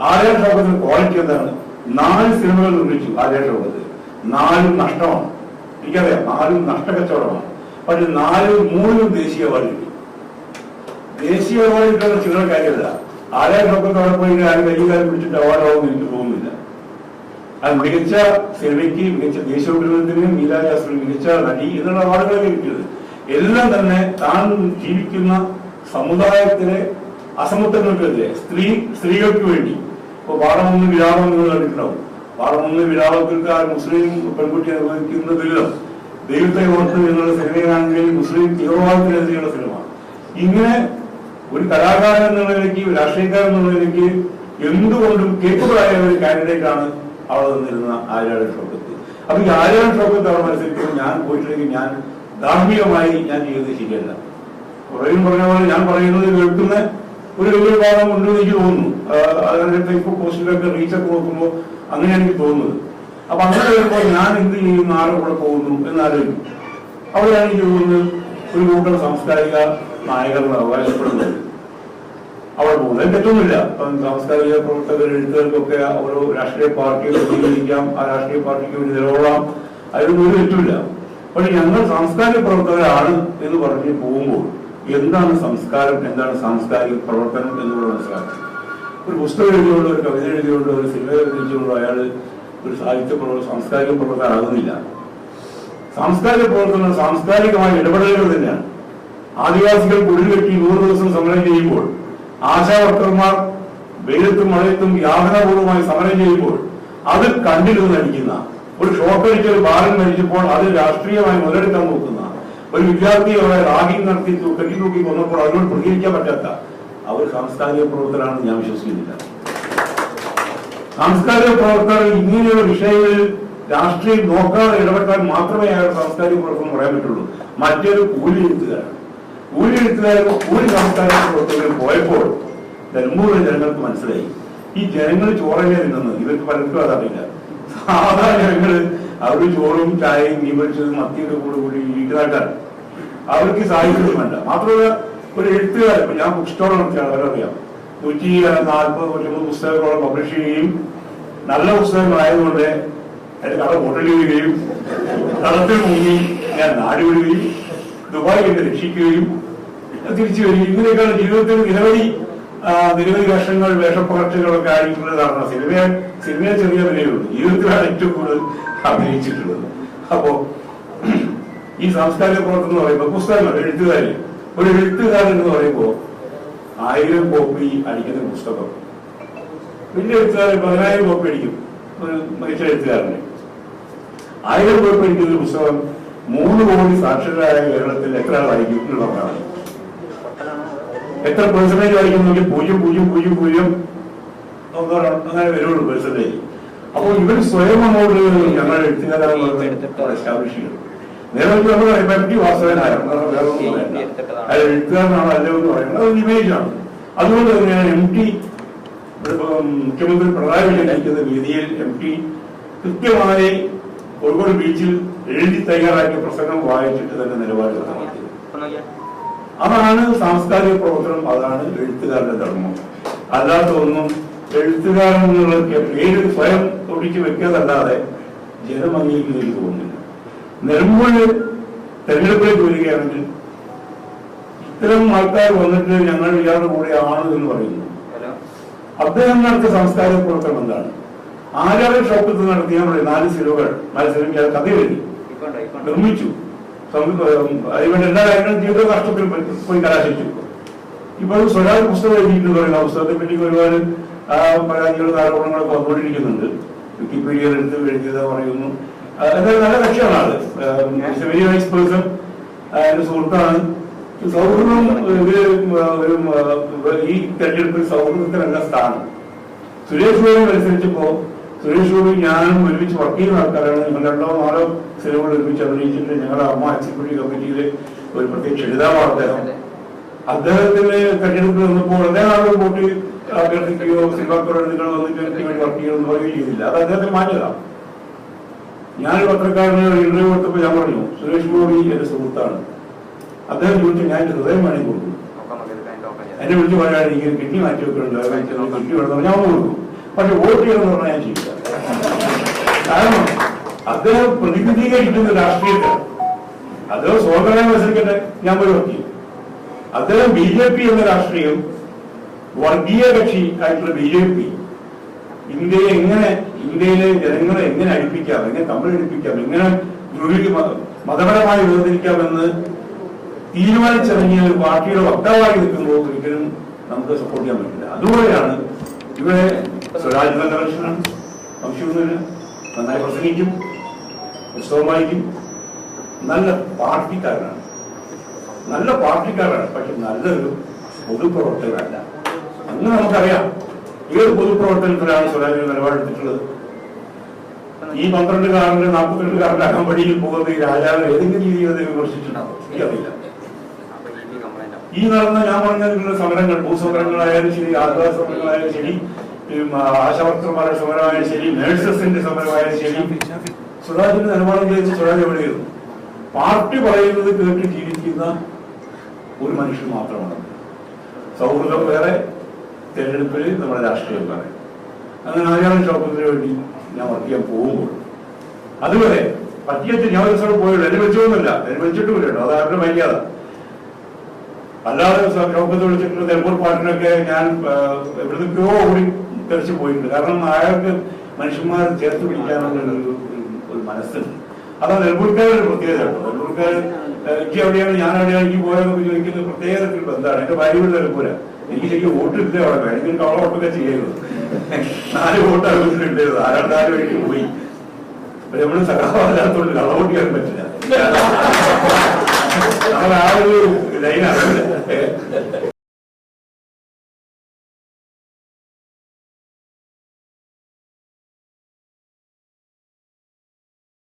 Arya ഷോക്കത്തിന്റെ quality എന്താണ്? നാല് സിനിമകൾ നിർമ്മിച്ചു ആര്യ ഷോക്കത്ത് നാലും നഷ്ടമാണ്. എനിക്കറിയാം നാലും നഷ്ടക്കച്ചവടമാണ്. പക്ഷെ നാലും മൂന്നും ദേശീയ അവാർഡ് ദേശീയ അവാർഡ് കിട്ടുന്ന ചില കാര്യമല്ല. ആര്യ ഷോക്കത്ത് അവിടെ പോയി ആരും വലിയ കാര്യം പിടിച്ചിട്ട് അവാർഡാവും എനിക്ക് തോന്നുന്നില്ല. അത് മികച്ച സിനിമയ്ക്ക് മികച്ച ദേശീയ മീരാ ജാസ്മിൻ മികച്ച നടി എന്നുള്ള അവാർഡുകളൊക്കെ കിട്ടിയത്. എല്ലാം തന്നെ താൻ ജീവിക്കുന്ന സമുദായത്തിലെ അസമത്വങ്ങൾക്കെതിരെ സ്ത്രീ സ്ത്രീകൾക്ക് വേണ്ടി. ഇപ്പൊ പാഠമൊന്ന് വിരാമം നിങ്ങൾ കണ്ടിട്ടുണ്ടാവും. പാഠമൊന്ന് വിരാമങ്ങൾക്ക് ആ മുസ്ലിം പെൺകുട്ടി നിർവഹിക്കുന്ന ദൈവത്തെ ഓർത്ത് എന്നുള്ള സിനിമയാണെങ്കിൽ മുസ്ലിം തീവ്രവാദത്തിനെതിരെയുള്ള സിനിമ. ഇങ്ങനെ ഒരു കലാകാരൻ എന്നുള്ള നിലയ്ക്ക് രാഷ്ട്രീയക്കാരൻ എന്നുള്ള നിലയ്ക്ക് എന്തുകൊണ്ടും കേപ്പബിൾ ആയ ഒരു കാൻഡിഡേറ്റ് ആണ് അവിടെ നിന്നിരുന്ന ആര്യാടൻ ഷോക്കത്ത്. അപ്പൊ ഈ ആര്യാടൻ ഷോക്കത്ത് അവിടെ മത്സരിക്കുമ്പോൾ ഞാൻ പോയിട്ടുണ്ടെങ്കിൽ ഞാൻ ധാർമ്മികമായി ഞാൻ ചെയ്തത് ശരിയല്ല. കുറേയും പറഞ്ഞ പോലെ ഞാൻ പറയുന്നത് കേൾക്കുന്ന ഒരു വലിയ ഭാഗം ഉണ്ട് എന്ന് എനിക്ക് തോന്നുന്നു. അതിന്റെ ഫേസ്ബുക്ക് പോസ്റ്റിലൊക്കെ റീച്ചൊക്കെ നോക്കുമ്പോൾ അങ്ങനെയാണ് എനിക്ക് തോന്നുന്നത്. അപ്പൊ അങ്ങനെ വരുമ്പോൾ ഞാൻ എന്ത് ചെയ്യും? ആരും കൂടെ പോകുന്നു? എന്നാലോചിക്കും. അവിടെയാണ് എനിക്ക് തോന്നുന്നത് ഒരു കൂട്ടം സാംസ്കാരിക നായകരുടെ അവകാശപ്പെടുന്നത്. അവിടെ പോകുന്നത്. തെറ്റൊന്നുമില്ല. ഇപ്പം സാംസ്കാരിക പ്രവർത്തകർ എഴുത്തുകാർക്കൊക്കെ ഓരോ രാഷ്ട്രീയ പാർട്ടിയെ പ്രതികരിക്കാം ആ രാഷ്ട്രീയ പാർട്ടിക്ക് വേണ്ടി നിലകൊള്ളാം. അതിനൊന്നും ഒരു തെറ്റുമില്ല. പക്ഷെ ഞങ്ങൾ സാംസ്കാരിക പ്രവർത്തകരാണ് എന്ന് പറഞ്ഞ് പോകുമ്പോൾ എന്താണ് സംസ്കാരം എന്താണ് സാംസ്കാരിക പ്രവർത്തനം എന്നുള്ളത് മനസ്സിലാക്കുക ഒരു പുസ്തകം എഴുതിയോണ്ട് ഒരു കവിത എഴുതിയോണ്ട് ഒരു സിനിമ എഴുതിയുള്ള അയാൾ ഒരു സാഹിത്യ പ്രവർത്തനം സാംസ്കാരിക പ്രവർത്തനമാകുന്നില്ല സാംസ്കാരിക പ്രവർത്തനം സാംസ്കാരികമായ ഇടപെടലുകൾ തന്നെയാണ്. ആദിവാസികൾ കുടിൽ കെട്ടി നൂറ് ദിവസം സമരം ചെയ്യുമ്പോൾ ആശാവർക്കർമാർ വെയിലത്തും മഴയത്തും യാതനാപൂർവമായി സമരം ചെയ്യുമ്പോൾ അത് കണ്ടിരുന്ന് നടിക്കുന്ന ഒരു ഷോപ്പ് ഒരു ബാലൻ മരിച്ചപ്പോൾ അത് രാഷ്ട്രീയമായി മുതലെടുക്കാൻ നോക്കുന്ന ഒരു വിദ്യാർത്ഥി അവരെ റാഗിങ് നടത്തി തൂക്കി തൂക്കി കൊന്നപ്പോൾ അതിനോട് പ്രതികരിക്കാൻ പറ്റാത്ത അവർ സാംസ്കാരിക പ്രവർത്തനാണെന്ന് ഞാൻ വിശ്വസിക്കുന്നില്ല. സാംസ്കാരിക പ്രവർത്തകർ ഇങ്ങനെയുള്ള വിഷയങ്ങളിൽ രാഷ്ട്രീയം നോക്കാതെ ഇടപെട്ടാൽ മാത്രമേ അയാൾ സാംസ്കാരിക പ്രവർത്തനം പറയാൻ പറ്റുള്ളൂ. മറ്റൊരു കൂലി എഴുത്തുകാരാണ് കൂലി എഴുത്തുകാരും കൂലി സാംസ്കാരിക പ്രവർത്തകർ പോയപ്പോൾ നെടുമ്പൂരിലെ ജനങ്ങൾക്ക് മനസ്സിലായി. ഈ ജനങ്ങൾ ചോറല്ലേ നിന്നെന്ന് ഇവർക്ക് പലർക്കും അതറിയില്ല. സാധാരണ ജനങ്ങൾ അവർ ചോറും ചായയും മീൻ പൊരിച്ചതും മത്തിയുടെ കൂടെ കൂടി വീട്ടുകാട്ടാണ് അവർക്ക് സാഹിത്യം വേണ്ട. മാത്രമല്ല ഒരു എഴുത്തുകാരൻ ഞാൻ ബുക്ക് സ്റ്റോർ നടത്തിയാണ് അവരറിയാം. നൂറ്റി നാൽപ്പത് നൂറ്റമ്പത് പുസ്തകങ്ങളോളം പബ്ലിഷ് ചെയ്യുകയും നല്ല പുസ്തകങ്ങളായതുകൊണ്ട് അതിന്റെ കട ഹോട്ടലിടുകയും കടത്തിൽ മുങ്ങി ഞാൻ നാട് വിടുകയും ദുബായ് എന്നെ രക്ഷിക്കുകയും തിരിച്ചു വരികയും. ഇങ്ങനെയൊക്കെയാണ് ജീവിതത്തിൽ നിരവധി നിരവധി വേഷങ്ങൾ വേഷപ്പകർച്ചകളൊക്കെ ആയിട്ടുള്ളതാണ് സിനിമ സിനിമയെ ചെറിയ വിലയുള്ളൂ. ജീവിതത്തിലാണ് ഏറ്റവും കൂടുതൽ അഭിനയിച്ചിട്ടുള്ളത്. അപ്പോ ഈ സാംസ്കാരിക പ്രവർത്തനം എന്ന് പറയുമ്പോൾ പുസ്തകങ്ങൾ എഴുത്തുകാരി. ഒരു എഴുത്തുകാരൻ എന്ന് പറയുമ്പോൾ ആയിരം കോപ്പി അടിക്കുന്ന പുസ്തകം. വലിയ എഴുത്തുകാരൻ പതിനായിരം കോപ്പി അടിക്കും. ഒരു മികച്ച എഴുത്തുകാരനെ. ആയിരം കോപ്പി അടിക്കുന്ന പുസ്തകം മൂന്ന് കോടി സാക്ഷരരായ കേരളത്തിൽ എത്ര ആൾ വായിക്കും എന്നുള്ളതാണ്. എത്ര പെർസെന്റേജ് വായിക്കുന്നെങ്കിൽ പൂജ്യം പൂജ്യം പൂജ്യം പൂജ്യം. അങ്ങനെ വരുള്ളൂ പെർസെന്റേജ് അപ്പോൾ ഇവർ സ്വയം അങ്ങോട്ട് ഞങ്ങൾ എഴുത്തുകാരാണ് എസ്റ്റാബ്ലിഷ് ചെയ്തു. നേരത്തെ നമ്മൾ എം ടി വാസവനായിരുന്നു കാരണം വേറെ ഒന്നും വേണ്ട അയാൾ എഴുത്തുകാരനാണ്. അല്ലേ എന്ന് പറയുന്നത് അത് ഇമേജാണ് അതുകൊണ്ട് തന്നെ എം ടി മുഖ്യമന്ത്രി പിണറായി വിജയൻ നയിക്കുന്ന വേദിയിൽ എം ടി കൃത്യമായി കോഴിക്കോട് ബീച്ചിൽ എഴുതി തയ്യാറാക്കിയ പ്രസംഗം വായിച്ചിട്ട് തന്നെ നിലപാട് അതാണ് സാംസ്കാരിക പ്രവർത്തനം. അതാണ് എഴുത്തുകാരുടെ ധർമ്മം. അല്ലാത്ത ഒന്നും എഴുത്തുകാരൻ എന്നുള്ള പേര് സ്വയം ഒടിച്ചു വെക്കാതല്ലാതെ ജനം അംഗീകരിക്കുന്ന എനിക്ക് തോന്നുന്നില്ല നിലമ്പൂര് തെരഞ്ഞെടുപ്പിലേക്ക് വരികയാണെങ്കിൽ ഇത്തരം ആൾക്കാർ വന്നിട്ട് ഞങ്ങൾ ഇയാളുടെ കൂടെ ആണ് എന്ന് പറയുന്നു. അദ്ദേഹം നടത്തിയ സംസ്കാര പ്രവർത്തനം എന്താണ്? ആരാളെ ഷോപ്പിൽ നിന്ന് നടത്തിയ നാല് സിനിമകൾ നാല് സിനിമ കഥ എഴുതി. നിർമ്മിച്ചു. അതിനുവേണ്ട എല്ലാ കാര്യങ്ങളും ജീവിത കഷ്ടത്തിൽ പോയി- കലാശിച്ചു. ഇപ്പോൾ സ്വരാജ് പുസ്തകം എഴുതിയിട്ടുണ്ട് പറയുന്ന പുസ്തകത്തെ പറ്റി ഒരുപാട് പരാതികളും ആരോപണങ്ങളൊക്കെ വന്നുകൊണ്ടിരിക്കുന്നുണ്ട്. വിക്കിപീഡിയയിൽ എടുത്ത് എഴുതിയത് പറയുന്നു. എന്തായാലും നല്ല കക്ഷിയാണ് അത് വെരി നൈസ് പേഴ്സൺ എന്റെ സുഹൃത്താണ്. സൗഹൃദം ഒരു ഈ തെരഞ്ഞെടുപ്പിൽ സൗഹൃദത്തിനല്ല സ്ഥാനം. സുരേഷ് ഗോപി മത്സരിച്ചപ്പോ സുരേഷ് ഗോപി ഞാനും ഒരുമിച്ച് വർക്ക് ചെയ്യുന്ന ആൾക്കാരാണ്. ഞങ്ങൾ രണ്ടോ നാലോ സിനിമകൾ ഒരുമിച്ച് അഭിനയിച്ചിട്ട് ഞങ്ങളുടെ അമ്മ അച്ചിപ്പുഴി കമ്മിറ്റിയിലെ ഒരു പ്രത്യേക ക്ഷണിതാവാണ് അദ്ദേഹം. അദ്ദേഹത്തിന് തെരഞ്ഞെടുപ്പിൽ വന്നപ്പോൾ അദ്ദേഹം വോട്ട് അഭ്യർത്ഥിക്കുകയോ സിനിമാ നിങ്ങൾ വന്നിട്ട് എനിക്ക് വേണ്ടി വർക്ക് ചെയ്യണമെന്ന് പറയുകയും ചെയ്തില്ല അത് അദ്ദേഹത്തിന് മാന്യത ഞാൻ പത്രക്കാരന് ഇന്റർവ്യൂ കൊടുത്തപ്പോൾ ഞാൻ പറഞ്ഞു സുരേഷ് ഗോപി എന്റെ സുഹൃത്താണ്. അദ്ദേഹം ചോദിച്ചു ഞാൻ എന്റെ ഹൃദയം വേണമെങ്കിൽ കൊടുത്തു എന്നെ വിളിച്ച് പറയാൻ എനിക്ക് കിഡ്നി മാറ്റി വെക്കുന്നുണ്ട് കിഡ്നി വേണമെന്ന് ഞാൻ കൊടുക്കും പക്ഷെ വോട്ട് ചെയ്യണമെന്ന് പറഞ്ഞാൽ ഞാൻ ചെയ്യില്ല. കാരണം അദ്ദേഹം പ്രതിനിധീകരിക്കുന്ന രാഷ്ട്രീയത്തെ അദ്ദേഹം സ്വതന്ത്രമായി മത്സരിക്കട്ടെ. ഞാൻ പോയി വർക്ക് ചെയ്യും. അദ്ദേഹം ബി ജെ പി എന്ന രാഷ്ട്രീയം വർഗീയ കക്ഷി ആയിട്ടുള്ള ബി ജെ പി ഇന്ത്യയെ എങ്ങനെ ഇന്ത്യയിലെ ജനങ്ങളെ എങ്ങനെ അടിപ്പിക്കാം എങ്ങനെ തമ്മിലടിപ്പിക്കാം എങ്ങനെ ധ്രുവീ മത- മതപരമായി വേർതിരിക്കാമെന്ന് തീരുമാനിച്ചിറങ്ങിയ ഒരു പാർട്ടിയുടെ വക്താവായി നിൽക്കുമ്പോൾ ഒരിക്കലും നമുക്ക് സപ്പോർട്ട് ചെയ്യാൻ പറ്റില്ല. അതുപോലെയാണ് ഇവിടെ സ്വരാജ് നല്ല മനുഷ്യനാണ് നന്നായി പ്രസംഗിക്കും പുസ്തകമായിരിക്കും നല്ല പാർട്ടിക്കാരനാണ്. നല്ല പാർട്ടിക്കാരാണ്. പക്ഷെ നല്ലൊരു പൊതുപ്രവർത്തകരല്ല. അന്ന് നമുക്കറിയാം ഏത് പൊതുപ്രവർത്തനത്തിലാണ് സ്വരാജ് നിലപാടെടുത്തിട്ടുള്ളത് ഈ പന്ത്രണ്ടുകാരന്റെ നാൽപ്പത്തിരണ്ടുകാരന്റെ അകമ്പടിയിൽ പോകുന്ന ഈ രാജാവ് ഏതെങ്കിലും രീതിയിൽ അത് വിമർശിച്ചിട്ടുണ്ടാവും? എനിക്കറിയില്ല. ഈ നടന്ന ഞാൻ പറഞ്ഞിട്ടുള്ള സമരങ്ങൾ ഭൂസമരങ്ങളായാലും ശരി ആദിവാസി സമരങ്ങളായാലും ശരി ആശാവർത്തമാരുടെ സമരമായാലും ശരി നേഴ്സസിന്റെ സമരമായാലും ശരി സ്വരാജിന്റെ നിലപാടിലേക്ക് സ്വരാജ് എവിടെയായിരുന്നു പാർട്ടി പറയുന്നത് കേട്ട് ജീവിക്കുന്ന ഒരു മനുഷ്യൻ മാത്രമാണ്. സൗഹൃദം വേറെ തെരഞ്ഞെടുപ്പിൽ നമ്മുടെ രാഷ്ട്രീയം വേറെ. അങ്ങനെ ആരാണ് ഷോപ്പത്തിന് വേണ്ടി ഞാൻ വർക്ക് ചെയ്യാൻ പോകുമ്പോൾ അതുവരെ പറ്റിയത്ത് ഞാൻ ഒരു സ്ഥലം പോയുള്ളൂ എന്നെ വെച്ചൊന്നുമില്ല. എന്നെ വെച്ചിട്ടുമില്ല കേട്ടോ. അത് അവരുടെ മര്യാദ? അല്ലാതെ ഷോപ്പത്ത് വിളിച്ചിട്ടുള്ള തെമ്പൂർ പാട്ടിനൊക്കെ ഞാൻ എവിടുന്നൊക്കെയോ ഓടി തെറിച്ച് പോയിട്ടുണ്ട്. കാരണം അയാൾക്ക് മനുഷ്യന്മാരെ ചേർത്ത് പിടിക്കാനുള്ള ഒരു മനസ്സുണ്ട് അതാ നെൽപ്പൂർക്കാരുടെ ഒരു പ്രത്യേകത കേട്ടോ. നെൽപ്പൂർക്കാർ എനിക്ക് എവിടെയാണ് ഞാൻ എവിടെയാണ് എനിക്ക് പോയെന്നൊക്കെ ചോദിക്കുന്ന പ്രത്യേകത ബന്ധമാണ്. എന്റെ ഭാര്യ വീട് നെൽപ്പൂര. എനിക്ക് ശരിക്കും വോട്ടില്ല അവിടെ. വേണമെങ്കിൽ കവള വോട്ടൊക്കെ ചെയ്യരുത്. നാല് വോട്ട് അറിവിട്ടുണ്ട് ആരാണ്ടാരും വേണ്ടി പോയി. നമ്മൾ നമ്മൾ കള്ള കള്ളവോട്ട് ചെയ്യാൻ പറ്റില്ല. നമ്മൾ ആ ഒരു ലൈൻ അറിയില്ല